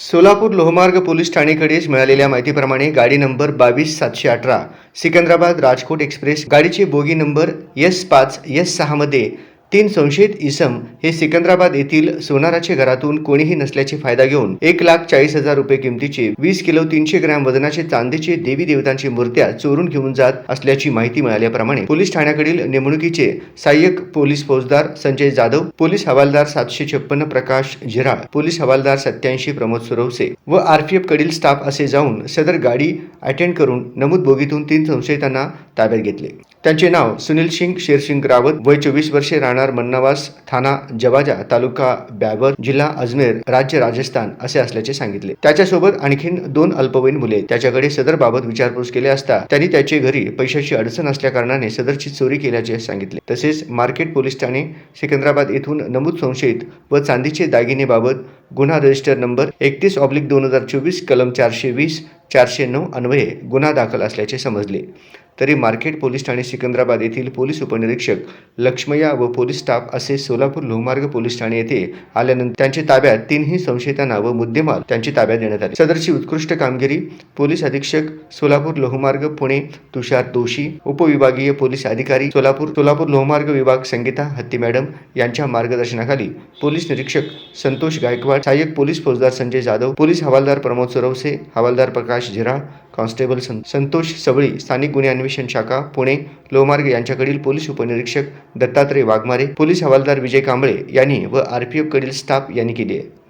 सोलापूर लोहमार्ग पोलीस ठाणेकडेच मिळालेल्या माहितीप्रमाणे गाडी नंबर बावीस सातशे अठरा सिकंदराबाद राजकोट एक्सप्रेस गाडीची बोगी नंबर एस पाच एस सहामध्ये तीन संशयित इसम हे सिकंदराबाद येथील सोनाराच्या घरातून कोणीही नसल्याचे फायदा घेऊन एक लाख चाळीस हजार रुपये किमतीचे वीस किलो तीनशे ग्रॅम वजनाचे चांदीचे देवी देवतांची मूर्त्या चोरून घेऊन जात असल्याची माहिती मिळाल्याप्रमाणे पोलीस ठाण्याकडील नेमणुकीचे सहाय्यक पोलीस फौजदार संजय जाधव पोलीस हवालदार सातशे छप्पन्न प्रकाश झिराळ पोलीस हवालदार सत्याऐंशी प्रमोद सुरवसे व आरपीएफ कडील स्टाफ असे जाऊन सदर गाडी अटेंड करून नमूद बोगीतून तीन संशयितांना ताब्यात घेतले. त्यांचे नाव सुनील सिंग शेरसिंग रावत वय चोवीस वर्षे राहणार मन्नावास थाना जवाजा तालुका ब्यावर जिल्हा अजमेर राज्य राजस्थान असे असल्याचे सांगितले. त्याच्यासोबत आणखीन दोन अल्पवयीन मुले त्याच्याकडे सदर बाबत विचारपूस केले असता त्यांनी त्याचे घरी पैशाची अडचण असल्याकारणाने सदरची चोरी केल्याचे सांगितले. तसेच मार्केट पोलीस ठाणे सिकंदराबाद येथून नमूद संशयित व चांदीचे दागिनेबाबत गुन्हा रजिस्टर नंबर एकतीस ऑब्लिक दोन हजार चोवीस कलम चारशे वीस चारशे नऊ अन्वये गुन्हा दाखल असल्याचे समजले. तरी मार्केट पोलीस ठाणे सिकंदराबाद येथील पोलीस उपनिरीक्षक लक्ष्मय्या व पोलीस स्टाफ असे सोलापूर लोहमार्ग पोलीस ठाणे येथे आल्यानंतर त्यांच्या ताब्यात तीनही संशयितांना व मुद्देमाल त्यांची ताब्यात देण्यात आले. सदरची उत्कृष्ट कामगिरी पोलीस अधीक्षक सोलापूर लोहमार्ग पुणे तुषार दोषी उपविभागीय पोलीस अधिकारी सोलापूर सोलापूर लोहमार्ग विभाग संगीता हत्ती मॅडम यांच्या मार्गदर्शनाखाली पोलीस निरीक्षक संतोष गायकवाड सहाय्यक पोलीस फौजदार संजय जाधव पोलीस हवालदार प्रमोद सुरवसे हवालदार प्रकाश झिराळ कॉन्स्टेबल सं- संतोष सवळी स्थानिक गुन्हे अन्वेषण शाखा पुणे लोहमार्ग यांच्याकडील पोलीस उपनिरीक्षक दत्तात्रय वाघमारे पोलीस हवालदार विजय कांबळे यांनी व आरपीएफ कडील स्टाफ यांनी केली आहे.